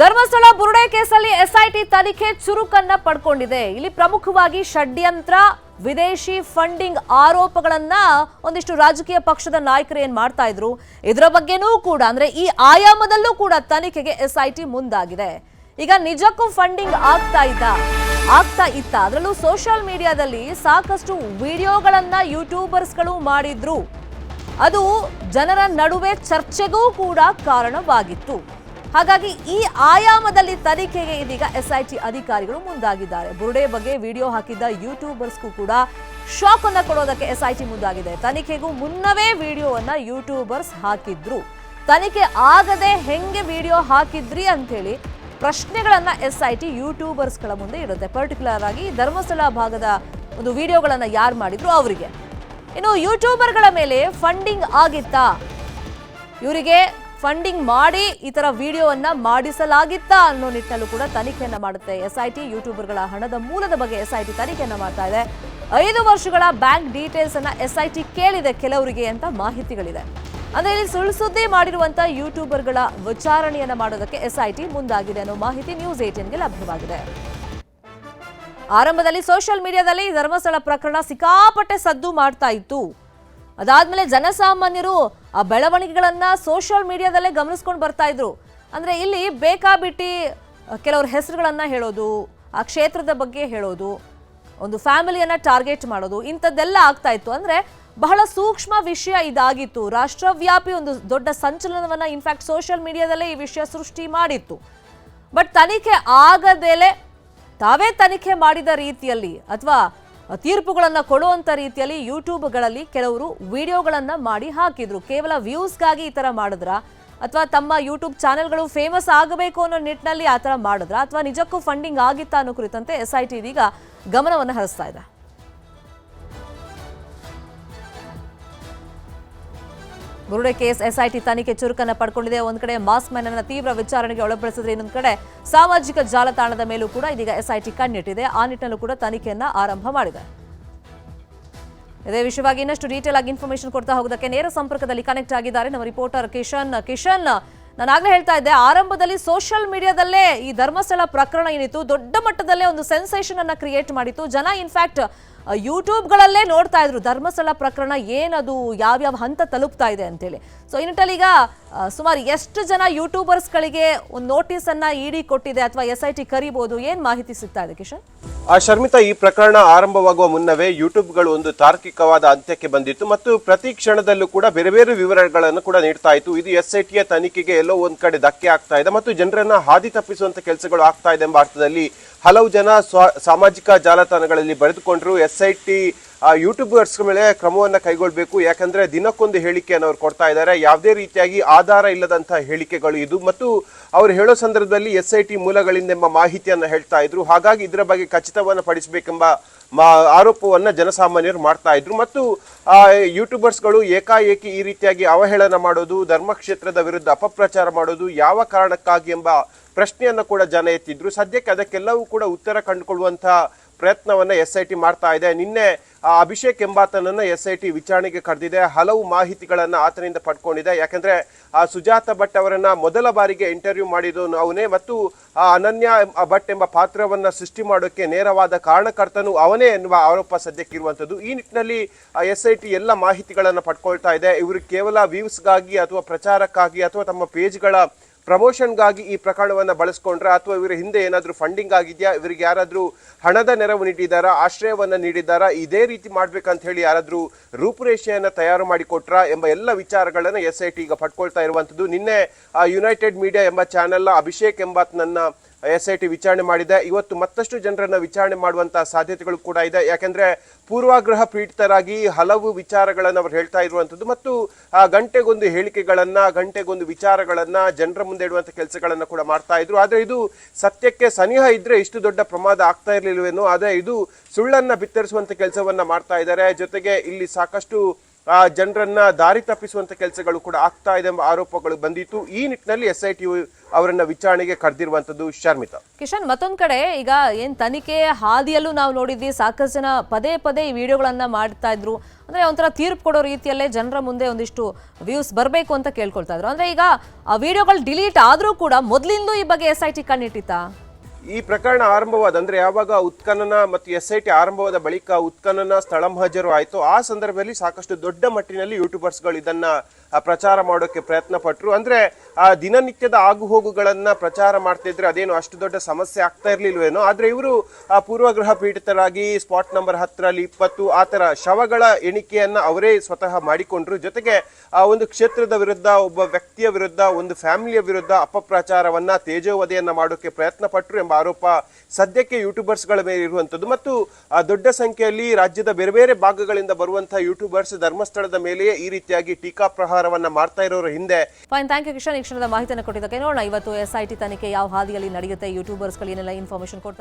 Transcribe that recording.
ಧರ್ಮಸ್ಥಳ ಬುರುಡೆ ಕೇಸಲ್ಲಿ ಎಸ್ಐಟಿ ತನಿಖೆ ಚುರುಕನ್ನ ಪಡ್ಕೊಂಡಿದೆ. ಇಲ್ಲಿ ಪ್ರಮುಖವಾಗಿ ಷಡ್ಯಂತ್ರ, ವಿದೇಶಿ ಫಂಡಿಂಗ್ ಆರೋಪಗಳನ್ನ ಒಂದಿಷ್ಟು ರಾಜಕೀಯ ಪಕ್ಷದ ನಾಯಕರು ಏನ್ ಮಾಡ್ತಾ ಇದ್ರು? ಇದರ ಬಗ್ಗೆನೂ ಕೂಡ, ಅಂದ್ರೆ ಈ ಆಯಾಮದಲ್ಲೂ ಕೂಡ ತನಿಖೆಗೆ ಎಸ್ಐಟಿ ಮುಂದಾಗಿದೆ. ಈಗ ನಿಜಕ್ಕೂ ಫಂಡಿಂಗ್ ಆಗ್ತಾ ಇದ್ದ? ಆಗ್ತಾ ಇತ್ತ? ಅದರಲ್ಲೂ ಸೋಷಿಯಲ್ ಮೀಡಿಯಾದಲ್ಲಿ ಸಾಕಷ್ಟು ವಿಡಿಯೋಗಳನ್ನ ಯೂಟ್ಯೂಬರ್ಸ್ಗಳು ಮಾಡಿದ್ರು. ಅದು ಜನರ ನಡುವೆ ಚರ್ಚೆಗೂ ಕೂಡ ಕಾರಣವಾಗಿತ್ತು. ಹಾಗಾಗಿ ಈ ಆಯಾಮದಲ್ಲಿ ತನಿಖೆಗೆ ಇದೀಗ ಎಸ್ಐಟಿ ಅಧಿಕಾರಿಗಳು ಮುಂದಾಗಿದ್ದಾರೆ. ಬುರುಡೆ ಬಗ್ಗೆ ವಿಡಿಯೋ ಹಾಕಿದ್ದ ಯೂಟ್ಯೂಬರ್ಸ್ಗೂ ಕೂಡ ಶಾಕ್ ಅನ್ನ ಕೊಡೋದಕ್ಕೆ ಎಸ್ಐಟಿ ಮುಂದಾಗಿದೆ. ತನಿಖೆಗೂ ಮುನ್ನವೇ ವಿಡಿಯೋವನ್ನ ಯೂಟ್ಯೂಬರ್ಸ್ ಹಾಕಿದ್ರು. ತನಿಖೆ ಆಗದೆ ಹೆಂಗೆ ವಿಡಿಯೋ ಹಾಕಿದ್ರಿ ಅಂಥೇಳಿ ಪ್ರಶ್ನೆಗಳನ್ನ ಎಸ್ಐಟಿ ಯೂಟ್ಯೂಬರ್ಸ್ಗಳ ಮುಂದೆ ಇರುತ್ತೆ. ಪರ್ಟಿಕ್ಯುಲರ್ ಆಗಿ ಧರ್ಮಸ್ಥಳ ಭಾಗದ ಒಂದು ವಿಡಿಯೋಗಳನ್ನ ಯಾರು ಮಾಡಿದ್ರು ಅವರಿಗೆ. ಇನ್ನು ಯೂಟ್ಯೂಬರ್ಗಳ ಮೇಲೆ ಫಂಡಿಂಗ್ ಆಗಿತ್ತಾ? ಇವರಿಗೆ ಫಂಡಿಂಗ್ ಮಾಡಿ ಈ ತರ ವಿಡಿಯೋವನ್ನ ಮಾಡಿಸಲಾಗಿತ್ತಾ ಅನ್ನೋ ನಿಟ್ಟಿನಲ್ಲೂ ಕೂಡ ತನಿಖೆಯನ್ನ ಮಾಡುತ್ತೆ. ಎಸ್ ಐ ಟಿ ಯೂಟ್ಯೂಬರ್ಗಳ ಹಣದ ಮೂಲದ ಬಗ್ಗೆ ಎಸ್ ಐ ಟಿ ತನಿಖೆಯನ್ನ ಮಾಡ್ತಾ ಇದೆ. ಐದು ವರ್ಷಗಳ ಬ್ಯಾಂಕ್ ಡೀಟೇಲ್ಸ್ ಅನ್ನ ಟಿ ಕೇಳಿದೆ ಕೆಲವರಿಗೆ ಅಂತ ಮಾಹಿತಿಗಳಿದೆ. ಅಂದ್ರೆ ಇಲ್ಲಿ ಸುಳ್ಳು ಸುದ್ದಿ ಮಾಡಿರುವಂತ ಯೂಟ್ಯೂಬರ್ಗಳ ವಿಚಾರಣೆಯನ್ನ ಮಾಡೋದಕ್ಕೆ ಎಸ್ ಐ ಟಿ ಮುಂದಾಗಿದೆ ಅನ್ನೋ ಮಾಹಿತಿ ನ್ಯೂಸ್ ಏಟೀನ್ಗೆ ಲಭ್ಯವಾಗಿದೆ. ಆರಂಭದಲ್ಲಿ ಸೋಷಿಯಲ್ ಮೀಡಿಯಾದಲ್ಲಿ ಧರ್ಮಸ್ಥಳ ಪ್ರಕರಣ ಸಿಕ್ಕಾಪಟ್ಟೆ ಸದ್ದು ಮಾಡ್ತಾ ಇತ್ತು. ಅದಾದ್ಮೇಲೆ ಜನಸಾಮಾನ್ಯರು ಆ ಬೆಳವಣಿಗೆಗಳನ್ನ ಸೋಷಿಯಲ್ ಮೀಡಿಯಾದಲ್ಲೇ ಗಮನಿಸ್ಕೊಂಡು ಬರ್ತಾ ಇದ್ರು. ಅಂದ್ರೆ ಇಲ್ಲಿ ಬೇಕಾಬಿಟ್ಟಿ ಕೆಲವ್ರ ಹೆಸರುಗಳನ್ನ ಹೇಳೋದು, ಆ ಕ್ಷೇತ್ರದ ಬಗ್ಗೆ ಹೇಳೋದು, ಒಂದು ಫ್ಯಾಮಿಲಿಯನ್ನ ಟಾರ್ಗೆಟ್ ಮಾಡೋದು, ಇಂಥದ್ದೆಲ್ಲ ಆಗ್ತಾ ಇತ್ತು. ಅಂದ್ರೆ ಬಹಳ ಸೂಕ್ಷ್ಮ ವಿಷಯ ಇದಾಗಿತ್ತು. ರಾಷ್ಟ್ರವ್ಯಾಪಿ ಒಂದು ದೊಡ್ಡ ಸಂಚಲನವನ್ನ ಇನ್ಫ್ಯಾಕ್ಟ್ ಸೋಷಿಯಲ್ ಮೀಡಿಯಾದಲ್ಲೇ ಈ ವಿಷಯ ಸೃಷ್ಟಿ ಮಾಡಿತ್ತು. ಬಟ್ ತನಿಖೆ ಆಗದೇಲೆ ತಾವೇ ತನಿಖೆ ಮಾಡಿದ ರೀತಿಯಲ್ಲಿ, ಅಥವಾ ತೀರ್ಪುಗಳನ್ನ ಕೊಡುವಂತ ರೀತಿಯಲ್ಲಿ ಯೂಟ್ಯೂಬ್ಗಳಲ್ಲಿ ಕೆಲವರು ವಿಡಿಯೋಗಳನ್ನು ಮಾಡಿ ಹಾಕಿದ್ರು. ಕೇವಲ ವ್ಯೂಸ್ಗಾಗಿ ಈ ತರ ಮಾಡಿದ್ರ ಅಥವಾ ತಮ್ಮ ಯೂಟ್ಯೂಬ್ ಚಾನೆಲ್ಗಳು ಫೇಮಸ್ ಆಗಬೇಕು ಅನ್ನೋ ನಿಟ್ಟಿನಲ್ಲಿ ಆ ಥರ ಮಾಡಿದ್ರ ಅಥವಾ ನಿಜಕ್ಕೂ ಫಂಡಿಂಗ್ ಆಗಿತ್ತಾ ಅನ್ನೋ ಕುರಿತಂತೆ ಎಸ್ ಐ ಟಿ ಇದೀಗ ಗಮನವನ್ನು ಹರಿಸ್ತಾ ಇದೆ ಬುರುಡೆ ಕೇಸ್ ಎಸ್ಐಟಿ ತನಿಖೆ ಚುರುಕನ್ನು ಪಡ್ಕೊಂಡಿದೆ. ಒಂದು ಕಡೆ ಮಾಸ್ ಮ್ಯಾನ್ ಅನ್ನ ತೀವ್ರ ವಿಚಾರಣೆಗೆ ಒಳಪಡಿಸಿದ್ರೆ ಇನ್ನೊಂದು ಕಡೆ ಸಾಮಾಜಿಕ ಜಾಲತಾಣದ ಮೇಲೂ ಕೂಡ ಇದೀಗ ಎಸ್ಐಟಿ ಕಣ್ಣಿಟ್ಟಿದೆ. ಆ ನಿಟ್ಟಿನಲ್ಲೂ ಕೂಡ ತನಿಖೆಯನ್ನ ಆರಂಭ ಮಾಡಿದೆ. ಇದೇ ವಿಷಯವಾಗಿ ಇನ್ನಷ್ಟು ಡೀಟೇಲ್ ಆಗಿ ಇನ್ಫಾರ್ಮೇಶನ್ ಕೊಡ್ತಾ ಹೋಗೋದಕ್ಕೆ ನೇರ ಸಂಪರ್ಕದಲ್ಲಿ ಕನೆಕ್ಟ್ ಆಗಿದ್ದಾರೆ ನಮ್ಮ ರಿಪೋರ್ಟರ್ ಕಿಶನ್. ಕಿಶನ್ ನಾನಾಗ್ಲೇ ಹೇಳ್ತಾ ಇದ್ದೆ, ಆರಂಭದಲ್ಲಿ ಸೋಷಿಯಲ್ ಮೀಡಿಯಾದಲ್ಲೇ ಈ ಧರ್ಮಸ್ಥಳ ಪ್ರಕರಣ ಏನಿತ್ತು, ದೊಡ್ಡ ಮಟ್ಟದಲ್ಲೇ ಒಂದು ಸೆನ್ಸೇಷನ್ ಅನ್ನ ಕ್ರಿಯೇಟ್ ಮಾಡಿತ್ತು. ಜನ ಇನ್ಫ್ಯಾಕ್ಟ್ ಯೂಟ್ಯೂಬ್ಗಳಲ್ಲೇ ನೋಡ್ತಾ ಇದ್ರು, ಧರ್ಮಸ್ಥಳ ಪ್ರಕರಣ ಏನದು, ಯಾವ್ಯಾವ ಹಂತ ತಲುಪ್ತಾ ಇದೆ ಅಂತೇಳಿ. ಸೊ ಈ ನಿಟ್ಟಲ್ಲಿ ಈಗ ಸುಮಾರು ಎಷ್ಟು ಜನ ಯೂಟ್ಯೂಬರ್ಸ್ಗಳಿಗೆ ಒಂದು ನೋಟಿಸ್ ಅನ್ನ ಇಡಿ ಕೊಟ್ಟಿದೆ ಅಥವಾ ಎಸ್ ಐ ಟಿ ಕರಿಬಹುದು ಏನು ಮಾಹಿತಿ ಸಿಗ್ತಾ ಇದೆ, ಕಿಶನ್? ಆ ಶರ್ಮಿತಾ ಈ ಪ್ರಕರಣ ಆರಂಭವಾಗುವ ಮುನ್ನವೇ ಯೂಟ್ಯೂಬ್ಗಳು ಒಂದು ತಾರ್ಕಿಕವಾದ ಅಂತ್ಯಕ್ಕೆ ಬಂದಿತ್ತು ಮತ್ತು ಪ್ರತಿ ಕ್ಷಣದಲ್ಲೂ ಕೂಡ ಬೇರೆ ಬೇರೆ ವಿವರಗಳನ್ನು ಕೂಡ ನೀಡ್ತಾ ಇತ್ತು. ಇದು ಎಸ್ ಐ ಟಿಯ ತನಿಖೆಗೆ ಎಲ್ಲೋ ಒಂದು ಕಡೆ ಧಕ್ಕೆ ಆಗ್ತಾ ಇದೆ ಮತ್ತು ಜನರನ್ನ ಹಾದಿ ತಪ್ಪಿಸುವಂತ ಕೆಲಸಗಳು ಆಗ್ತಾ ಇದೆ ಎಂಬ ಅರ್ಥದಲ್ಲಿ ಹಲವು ಜನ ಸಾಮಾಜಿಕ ಜಾಲತಾಣಗಳಲ್ಲಿ ಬರೆದುಕೊಂಡ್ರು. ಎಸ್ ಐ ಟಿ ಯೂಟ್ಯೂಬರ್ಸ್ ಮೇಲೆ ಕ್ರಮವನ್ನು ಕೈಗೊಳ್ಳಬೇಕು ಯಾಕಂದ್ರೆ ದಿನಕ್ಕೊಂದು ಹೇಳಿಕೆಯನ್ನು ಅವ್ರು ಕೊಡ್ತಾ ಇದ್ದಾರೆ. ಯಾವುದೇ ರೀತಿಯಾಗಿ ಆಧಾರ ಇಲ್ಲದಂತಹ ಹೇಳಿಕೆಗಳು ಇದು. ಮತ್ತು ಅವರು ಹೇಳೋ ಸಂದರ್ಭದಲ್ಲಿ ಎಸ್ ಐ ಟಿ ಮೂಲಗಳಿಂದ ಎಂಬ ಮಾಹಿತಿಯನ್ನು ಹೇಳ್ತಾ ಇದ್ರು. ಹಾಗಾಗಿ ಇದರ ಬಗ್ಗೆ ಖಚಿತವನ್ನ ಪಡಿಸಬೇಕೆಂಬ ಮಾ ಆರೋಪವನ್ನು ಜನಸಾಮಾನ್ಯರು ಮಾಡ್ತಾ ಇದ್ರು. ಮತ್ತು, ಆ, ಯೂಟ್ಯೂಬರ್ಸ್ಗಳು ಏಕಾಏಕಿ ಈ ರೀತಿಯಾಗಿ ಅವಹೇಳನ ಮಾಡೋದು, ಧರ್ಮಕ್ಷೇತ್ರದ ವಿರುದ್ಧ ಅಪಪ್ರಚಾರ ಮಾಡೋದು ಯಾವ ಕಾರಣಕ್ಕಾಗಿ ಎಂಬ ಪ್ರಶ್ನೆಯನ್ನು ಕೂಡ ಜನ ಎತ್ತಿದ್ರು. ಸದ್ಯಕ್ಕೆ ಅದಕ್ಕೆಲ್ಲವೂ ಕೂಡ ಉತ್ತರ ಕಂಡುಕೊಳ್ಳುವಂತಹ ಪ್ರಯತ್ನವನ್ನ ಎಸ್ ಐ ಟಿ ಮಾಡ್ತಾ ಇದೆ. ನಿನ್ನೆ ಅಭಿಷೇಕ್ ಎಂಬಾತನನ್ನ ಎಸ್ ಐ ಟಿ ವಿಚಾರಣೆಗೆ ಕರೆದಿದೆ. ಹಲವು ಮಾಹಿತಿಗಳನ್ನು ಆತನಿಂದ ಪಡ್ಕೊಂಡಿದೆ. ಯಾಕಂದ್ರೆ, ಆ, ಸುಜಾತ ಭಟ್ ಅವರನ್ನ ಮೊದಲ ಬಾರಿಗೆ ಇಂಟರ್ವ್ಯೂ ಮಾಡಿದ್ದು ಅವನೇ ಮತ್ತು ಅನನ್ಯ ಭಟ್ ಎಂಬ ಪಾತ್ರವನ್ನ ಸೃಷ್ಟಿ ಮಾಡೋಕೆ ನೇರವಾದ ಕಾರಣಕರ್ತನು ಅವನೇ ಎನ್ನುವ ಆರೋಪ ಸದ್ಯಕ್ಕೆ ಇರುವಂತದ್ದು. ಈ ನಿಟ್ಟಿನಲ್ಲಿ ಎಸ್ ಐ ಟಿ ಎಲ್ಲ ಮಾಹಿತಿಗಳನ್ನು ಪಡ್ಕೊಳ್ತಾ ಇದೆ. ಇವರು ಕೇವಲ ವ್ಯೂಸ್ಗಾಗಿ ಅಥವಾ ಪ್ರಚಾರಕ್ಕಾಗಿ ಅಥವಾ ತಮ್ಮ ಪೇಜ್ಗಳ ಪ್ರಮೋಷನ್ಗಾಗಿ ಈ ಪ್ರಕರಣವನ್ನ ಬಳಸ್ಕೊಂಡ್ರ ಅಥವಾ ಇವರ ಹಿಂದೆ ಏನಾದರೂ ಫಂಡಿಂಗ್ ಆಗಿದೆಯಾ? ಇವರಿಗೆ ಯಾರಾದರೂ ಹಣದ ನೆರವು ನೀಡಿದಾರಾ ಆಶ್ರಯವನ್ನ ನೀಡಿದಾರಾ ಇದೇ ರೀತಿ ಮಾಡ್ಬೇಕಂತ ಹೇಳಿ ಯಾರಾದರೂ ರೂಪುರೇಷೆಯನ್ನು ತಯಾರು ಮಾಡಿಕೊಟ್ರಾ ಎಂಬ ಎಲ್ಲ ವಿಚಾರಗಳನ್ನ ಎಸ್ ಐ ಟಿ ಈಗ ಪಡ್ಕೊಳ್ತಾ ಇರುವಂತದ್ದು ನಿನ್ನೆ ಯುನೈಟೆಡ್ ಮೀಡಿಯಾ ಎಂಬ ಚಾನೆಲ್ ಅಭಿಷೇಕ್ ಎಂಬಾತನನ್ನ ಎಸ್ ಐ ಟಿ ವಿಚಾರಣೆ ಮಾಡಿದೆ. ಇವತ್ತು ಮತ್ತಷ್ಟು ಜನರನ್ನು ವಿಚಾರಣೆ ಮಾಡುವಂತಹ ಸಾಧ್ಯತೆಗಳು ಕೂಡ ಇದೆ. ಯಾಕೆಂದ್ರೆ ಪೂರ್ವಾಗ್ರಹ ಪೀಡಿತರಾಗಿ ಹಲವು ವಿಚಾರಗಳನ್ನು ಅವರು ಹೇಳ್ತಾ ಇರುವಂಥದ್ದು ಮತ್ತು ಆ ಗಂಟೆಗೊಂದು ಹೇಳಿಕೆಗಳನ್ನ, ಗಂಟೆಗೊಂದು ವಿಚಾರಗಳನ್ನ ಜನರ ಮುಂದೆ ಇಡುವಂತ ಕೆಲಸಗಳನ್ನು ಕೂಡ ಮಾಡ್ತಾ ಇದ್ರು. ಆದರೆ ಇದು ಸತ್ಯಕ್ಕೆ ಸನಿಹ ಇದ್ರೆ ಇಷ್ಟು ದೊಡ್ಡ ಪ್ರಮಾದ ಆಗ್ತಾ ಇರಲಿಲ್ವೇನೋ, ಆದರೆ ಇದು ಸುಳ್ಳನ್ನ ಬಿತ್ತರಿಸುವಂತ ಕೆಲಸವನ್ನ ಮಾಡ್ತಾ ಇದ್ದಾರೆ ಜೊತೆಗೆ ಇಲ್ಲಿ ಸಾಕಷ್ಟು ಜನರನ್ನ ದಾರಿ ತಪ್ಪಿಸುವಂತ ಕೆಲಸಗಳು ಕೂಡ ಆಗ್ತಾ ಇದೆ ಎಂಬ ಆರೋಪಗಳು ಬಂದಿತ್ತು. ಈ ನಿಟ್ಟಿನಲ್ಲಿ ಎಸ್ ಐ ಟಿ ಅವರನ್ನ ವಿಚಾರಣೆಗೆ ಕರೆದಿರುವಂತದ್ದು ಶರ್ಮಿತ. ಕಿಶನ್, ಮತ್ತೊಂದ್ ಕಡೆ ಈಗ ಏನ್ ತನಿಖೆ ಹಾದಿಯಲ್ಲೂ ನಾವು ನೋಡಿದ್ವಿ. ಸಾಕಷ್ಟು ಜನ ಪದೇ ಪದೇ ಈ ವಿಡಿಯೋಗಳನ್ನ ಮಾಡ್ತಾ ಇದ್ರು. ಅಂದ್ರೆ ಒಂಥರ ತೀರ್ಪು ಕೊಡೋ ರೀತಿಯಲ್ಲೇ ಜನರ ಮುಂದೆ ಒಂದಿಷ್ಟು ವ್ಯೂಸ್ ಬರಬೇಕು ಅಂತ ಕೇಳ್ಕೊಳ್ತಾ ಇದ್ರು. ಅಂದ್ರೆ ಈಗ ಆ ವಿಡಿಯೋಗಳು ಡಿಲೀಟ್ ಆದ್ರೂ ಕೂಡ ಮೊದಲಿಂದಲೂ ಈ ಬಗ್ಗೆ ಎಸ್ ಐ ಟಿ ಕಣ್ಣಿಟ್ಟಿತ್ತಾ? ಈ ಪ್ರಕರಣ ಆರಂಭವಾದ ಅಂದರೆ ಯಾವಾಗ ಉತ್ಖನನ ಮತ್ತು ಎಸ್ ಐ ಟಿ ಆರಂಭವಾದ ಬಳಿಕ ಉತ್ಖನನ ಸ್ಥಳ ಹಾಜರು ಆಯಿತು. ಆ ಸಂದರ್ಭದಲ್ಲಿ ಸಾಕಷ್ಟು ದೊಡ್ಡ ಮಟ್ಟಿನಲ್ಲಿ ಯೂಟ್ಯೂಬರ್ಸ್ಗಳು ಇದನ್ನ ಪ್ರಚಾರ ಮಾಡೋಕ್ಕೆ ಪ್ರಯತ್ನ ಪಟ್ಟರು ಅಂದರೆ ಆ ದಿನನಿತ್ಯದ ಆಗುಹೋಗುಗಳನ್ನ ಪ್ರಚಾರ ಮಾಡ್ತಿದ್ರೆ ಅದೇನು ಅಷ್ಟು ದೊಡ್ಡ ಸಮಸ್ಯೆ ಆಗ್ತಾ ಇರಲಿಲ್ವೇನೋ, ಆದರೆ ಇವರು ಆ ಪೂರ್ವಗ್ರಹ ಪೀಡಿತರಾಗಿ ಸ್ಪಾಟ್ ನಂಬರ್ ಹತ್ತರಲ್ಲಿ ಇಪ್ಪತ್ತು ಆ ಥರ ಶವಗಳ ಎಣಿಕೆಯನ್ನು ಅವರೇ ಸ್ವತಃ ಮಾಡಿಕೊಂಡ್ರು. ಜೊತೆಗೆ ಆ ಒಂದು ಕ್ಷೇತ್ರದ ವಿರುದ್ಧ, ಒಬ್ಬ ವ್ಯಕ್ತಿಯ ವಿರುದ್ಧ, ಒಂದು ಫ್ಯಾಮಿಲಿಯ ವಿರುದ್ಧ ಅಪಪ್ರಚಾರವನ್ನು, ತೇಜೋವಧೆಯನ್ನು ಮಾಡೋಕ್ಕೆ ಪ್ರಯತ್ನ ಪಟ್ಟರು ಎಂಬ ಆರೋಪ ಸದ್ಯಕ್ಕೆ ಯೂಟ್ಯೂಬರ್ಸ್ಗಳ ಮೇಲೆ ಇರುವಂಥದ್ದು. ಮತ್ತು ದೊಡ್ಡ ಸಂಖ್ಯೆಯಲ್ಲಿ ರಾಜ್ಯದ ಬೇರೆ ಬೇರೆ ಭಾಗಗಳಿಂದ ಬರುವಂತಹ ಯೂಟ್ಯೂಬರ್ಸ್ ಧರ್ಮಸ್ಥಳದ ಮೇಲೆಯೇ ಈ ರೀತಿಯಾಗಿ ಟೀಕಾ ಪ್ರಹಾರವನ್ನ ಮಾಡ್ತಾ ಇರೋರು ಹಿಂದೆ. ಫೈನ್ ಥ್ಯಾಂಕ್ ಯು ಕಿಶನ್ ಈ ಕ್ಷಣದ ಮಾಹಿತಿಯನ್ನು ಕೊಟ್ಟಿದ್ದಕ್ಕೆ ನೋಡೋಣ. ಇವತ್ತು ಎಸ್ ಐ ಟಿ ತನಿಖೆ ಯಾವ ಹಾದಿಯಲ್ಲಿ ನಡೆಯುತ್ತೆ? ಯೂಟ್ಯೂಬರ್ಸ್ಗಳು ಏನೆಲ್ಲ ಇನ್ಫಾರ್ಮೇಶನ್ ಕೊಡ್ತಾರೆ?